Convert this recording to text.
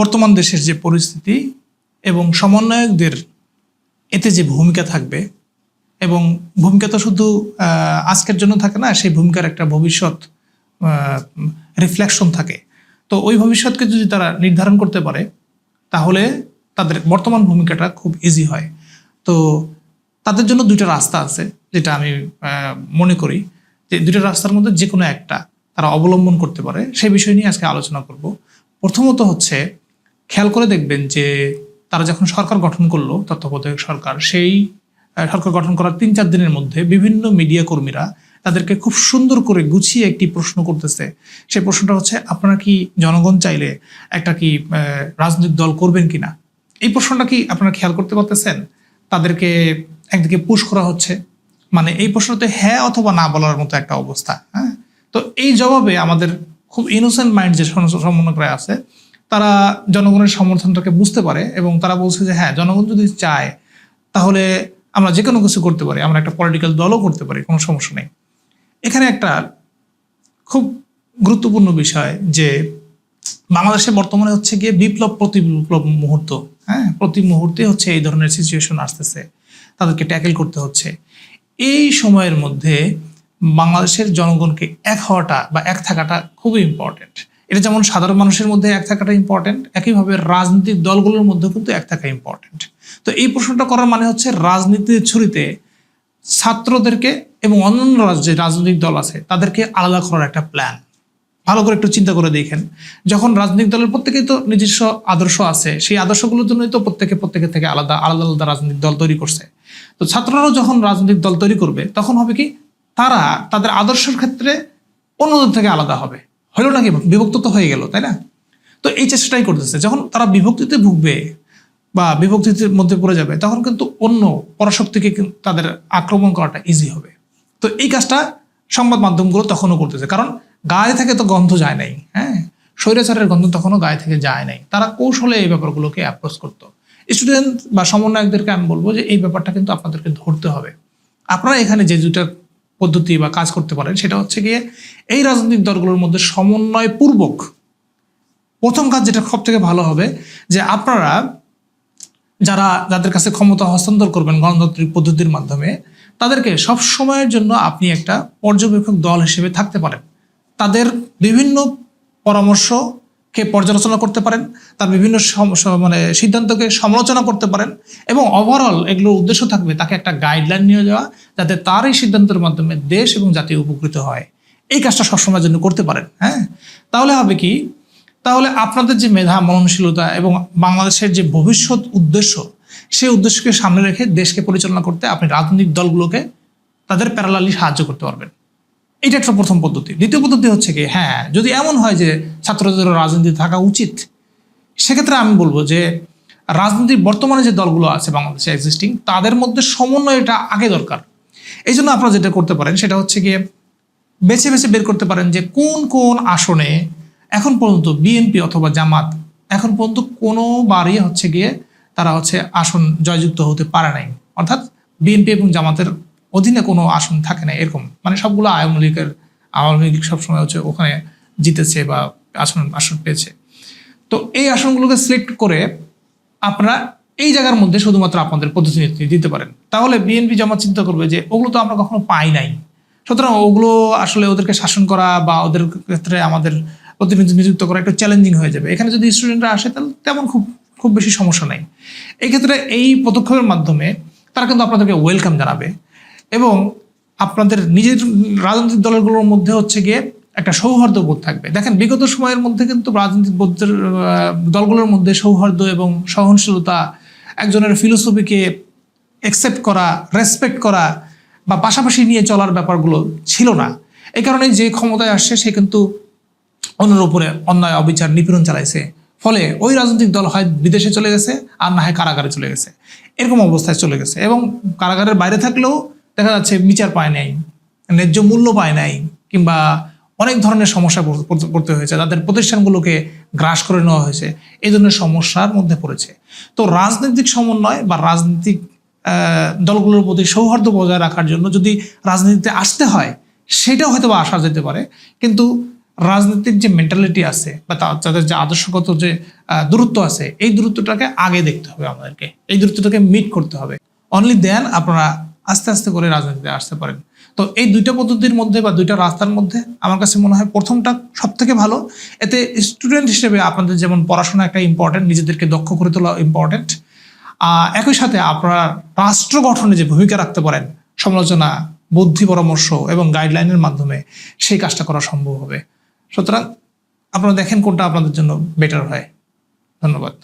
বর্তমান দেশের যে পরিস্থিতি এবং সমন্বয়কদের এতে যে ভূমিকা থাকবে এবং ভূমিকা তো শুধু আজকের জন্য থাকে না, সেই ভূমিকার একটা ভবিষ্যৎ রিফ্লেকশন থাকে। তো ওই ভবিষ্যৎকে যদি তারা নির্ধারণ করতে পারে, তাহলে তাদের বর্তমান ভূমিকাটা খুব ইজি হয়। তো তাদের জন্য দুইটা রাস্তা আছে, যেটা আমি মনে করি। যে দুইটা রাস্তার মধ্যে যে কোনো একটা তারা অবলম্বন করতে পারে, সেই বিষয় নিয়ে আজকে আলোচনা করব। প্রথমত হচ্ছে খেয়াল করে দেখবেন যে তারা যখন সরকার গঠন করল, তত্ত্বাবধায়ক সরকার, সেই সরকার গঠন করার তিন চার দিনের মধ্যে বিভিন্ন মিডিয়া কর্মীরা তাদেরকে খুব সুন্দর করে গুছিয়ে একটি প্রশ্ন করতেছে। সেই প্রশ্নটা হচ্ছে, আপনারা কি জনগণ চাইলে একটা কি রাজনৈতিক দল করবেন কিনা? এই প্রশ্নটা কি আপনারা খেয়াল করতে পারতেছেন? তাদেরকে একদিকে পুশ করা হচ্ছে। মানে এই প্রশ্নতে হ্যাঁ অথবা না বলার মতো একটা অবস্থা হ্যাঁ? তো এই জবাবে আমাদের খুব ইনোসেন্ট মাইন্ড যে সম- সমন্বয়করা আছে তারা জনগণের সমর্থনটাকে বুঝতে পারে এবং তারা বলছে যে হ্যাঁ জনগণ যদি চায়, তাহলে আমরা যে কোনো কিছু করতে পারি, আমরা একটা পলিটিক্যাল দলও করতে পারি, কোনো সমস্যা নেই। এখানে একটা খুব গুরুত্বপূর্ণ বিষয় যে, বাংলাদেশে বর্তমানে হচ্ছে গিয়ে বিপ্লব প্রতি বিপ্লব মুহূর্ত হ্যাঁ? প্রতি মুহূর্তে হচ্ছে এই ধরনের সিচুয়েশন আসতেছে, তাদেরকে ট্যাকেল করতে হচ্ছে। এই সময়ের মধ্যে বাংলাদেশের জনগণকে এক হওয়াটা বা এক থাকাটা খুবই ইম্পর্টেন্ট এটা যেমন সাধারণ মানুষের মধ্যে এক থাকাটা ইম্পর্টেন্ট একইভাবে রাজনৈতিক দলগুলোর মধ্যে কিন্তু এক থাকা ইম্পর্টেন্ট তো এই প্রশ্নটা করার মানে হচ্ছে রাজনীতির ছুরিতে ছাত্রদেরকে এবং অন্যান্য রাজ্যে রাজনৈতিক দল আছে, তাদেরকে আলাদা করার একটা প্ল্যান ভালো করে একটু চিন্তা করে দেখেন। যখন রাজনৈতিক দলের প্রত্যেকেই তো নিজস্ব আদর্শ আছে, সেই আদর্শগুলোর জন্যই তো প্রত্যেকে প্রত্যেকের থেকে আলাদা আলাদা আলাদা রাজনৈতিক দল তৈরি করছে। তো ছাত্ররাও যখন রাজনৈতিক দল তৈরি করবে, তখন হবে কি, তারা তাদের আদর্শের ক্ষেত্রে অন্যদের থেকে আলাদা হবে। হলো নাকি বিভক্ত তো হয়ে গেল, তাই না? তো এই চেষ্টাটাই করতেছে। যখন তারা বিভক্তিতে ভুগবে বা বিভক্তির মধ্যে পড়ে যাবে, তখন কিন্তু অন্য পরাশক্তিকে তাদের আক্রমণ করাটা ইজি হবে। তো এই কাজটা সংবাদ মাধ্যমগুলো তখনও করতেছে। কারণ গায়ে থেকে তো গন্ধ যায় নাই হ্যাঁ? স্বৈরাচারের গন্ধ তখনও গায়ে থেকে যায় নাই। তারা কৌশলে এই ব্যাপারগুলোকে অ্যাপ্রোচ করতো। স্টুডেন্ট বা সমন্বয়কদেরকে আমি বলব যে, এই ব্যাপারটা কিন্তু আপনাদেরকে ধরতে হবে। আপনারা এখানে যে দুটা পদ্ধতি বা কাজ করতে পারেন, সেটা হচ্ছে গিয়ে এই রাজনৈতিক দলগুলোর মধ্যে সমন্বয় পূর্বক প্রথম কাজ যেটা সব থেকে ভালো হবে যে আপনারা যারা, যাদের কাছে ক্ষমতা হস্তান্তর করবেন গণতান্ত্রিক পদ্ধতির মাধ্যমে, তাদেরকে সব সময়ের জন্য আপনি একটা পর্যবেক্ষক দল হিসেবে থাকতে পারেন। তাদের বিভিন্ন পরামর্শকে পর্যালোচনা করতে পারেন, তার বিভিন্ন মানে সিদ্ধান্তকে সমালোচনা করতে পারেন এবং ওভারঅল এগুলোর উদ্দেশ্য থাকবে তাকে একটা গাইডলাইন নিয়ে যাওয়া যাতে তার এই সিদ্ধান্তের মাধ্যমে দেশ এবং জাতি উপকৃত হয়। এই কাজটা সবসময়ের জন্য করতে পারেন হ্যাঁ? তাহলে হবে কি? তাহলে আপনাদের যে মেধা, মননশীলতা এবং বাংলাদেশের যে ভবিষ্যৎ উদ্দেশ্য, সেই উদ্দেশ্যকে সামনে রেখে দেশকে পরিচালনা করতে আপনি রাজনৈতিক দলগুলোকে তাদের প্যারালালি সাহায্য করতে পারবেন। এটা একটা প্রথম পদ্ধতি। দ্বিতীয় পদ্ধতি হচ্ছে কি হ্যাঁ যদি এমন হয় যে ছাত্রদের রাজনীতি থাকা উচিত, সেক্ষেত্রে আমি বলব যে রাজনীতির বর্তমানে যে দলগুলো আছে বাংলাদেশে এক্সিস্টিং তাদের মধ্যে সমন্বয়টা আগে দরকার। এই জন্য আপনারা যেটা করতে পারেন, সেটা হচ্ছে গিয়ে বেছে বেছে বের করতে পারেন যে কোন কোন আসনে এখন পর্যন্ত বিএনপি অথবা জামাত, এখন পর্যন্ত কোনোবারই হচ্ছে গিয়ে তারা হচ্ছে আসন জয়যুক্ত হতে পারে নাই। অর্থাৎ বিএনপি এবং জামাতের অধীনে কোনো আসন থাকে না, এরকম। মানে সবগুলো আওয়ামী লীগের, আওয়ামী লীগ সবসময় হচ্ছে ওখানে জিতেছে বা আসন আসন পেয়েছে। তো এই আসনগুলোকে সিলেক্ট করে আপনারা এই জায়গার মধ্যে শুধুমাত্র আপনাদের প্রতিনিধিত্ব দিতে পারেন। তাহলে বিএনপি জামাত চিন্তা করবে যে ওগুলো তো আমরা কখনো পাই নাই। সুতরাং ওগুলো আসলে ওদেরকে শাসন করা বা ওদের ক্ষেত্রে আমাদের প্রতিনিধি নিযুক্ত করা একটু চ্যালেঞ্জিং হয়ে যাবে। এখানে যদি স্টুডেন্টরা আসে তাহলে তেমন খুব খুব বেশি সমস্যা নাই। এক্ষেত্রে এই পদক্ষেপের মাধ্যমে তারা কিন্তু আপনাদেরকে ওয়েলকাম জানাবে। এবং আপনাদের নিজের রাজনৈতিক দলগুলোর মধ্যে হচ্ছে গিয়ে একটা সৌহার্দ্য বোধ থাকবে। দেখেন, বিগত সময়ের মধ্যে কিন্তু রাজনৈতিক বোধের দলগুলোর মধ্যে সৌহার্দ্য এবং সহনশীলতা, একজনের ফিলোসফিকে অ্যাকসেপ্ট করা রেসপেক্ট করা বা পাশাপাশি নিয়ে চলার ব্যাপারগুলো ছিল না। এই কারণে যে ক্ষমতায় আসছে, সে কিন্তু অন্যের উপরে অন্যায়, অবিচার, নিপীড়ন চালাইছে। ফলে ওই রাজনৈতিক দল হয় বিদেশে চলে গেছে, আর না হয় কারাগারে চলে গেছে। এরকম অবস্থায় চলে গেছে এবং কারাগারের বাইরে থাকলেও দেখা যাচ্ছে বিচার পায় নাই, ন্যায্য মূল্য পায় নাই, কিংবা অনেক ধরনের সমস্যা পড়তে- হয়েছে। তাদের প্রতিষ্ঠানগুলোকে গ্রাস করে নেওয়া হয়েছে। এই ধরনের সমস্যার মধ্যে পড়েছে। তো রাজনৈতিক সমন্বয় বা রাজনৈতিক দলগুলোর প্রতি সৌহার্দ্য বজায় রাখার জন্য যদি রাজনীতিতে আসতে হয়, সেটাও হয়তো বা আসা যেতে পারে। কিন্তু রাজনৈতিক যে মেন্টালিটি আছে বা তাদের যে আদর্শগত যে দূরত্ব আছে, এই দূরত্বটাকে আগে দেখতে হবে আমাদেরকে। এই দূরত্বটাকে মিট করতে হবে। অনলি দেন আপনারা আস্তে আস্তে করে রাজনীতিতে আসতে পারেন। তো এই দুইটা পদ্ধতির মধ্যে বা দুইটা রাস্তার মধ্যে আমার কাছে মনে হয় প্রথমটা সব থেকে ভালো। এতে স্টুডেন্ট হিসেবে আপনাদের যেমন পড়াশোনা একটা ইম্পর্টেন্ট নিজেদেরকে দক্ষ করে তোলা ইম্পর্টেন্ট একই সাথে আপনারা রাষ্ট্র গঠনে যে ভূমিকা রাখতে পারেন, সমালোচনা, বুদ্ধি পরামর্শ এবং গাইডলাইনের মাধ্যমে সেই কাজটা করা সম্ভব হবে। সুতরাং আপনারা দেখেন কোনটা আপনাদের জন্য বেটার হয়। ধন্যবাদ।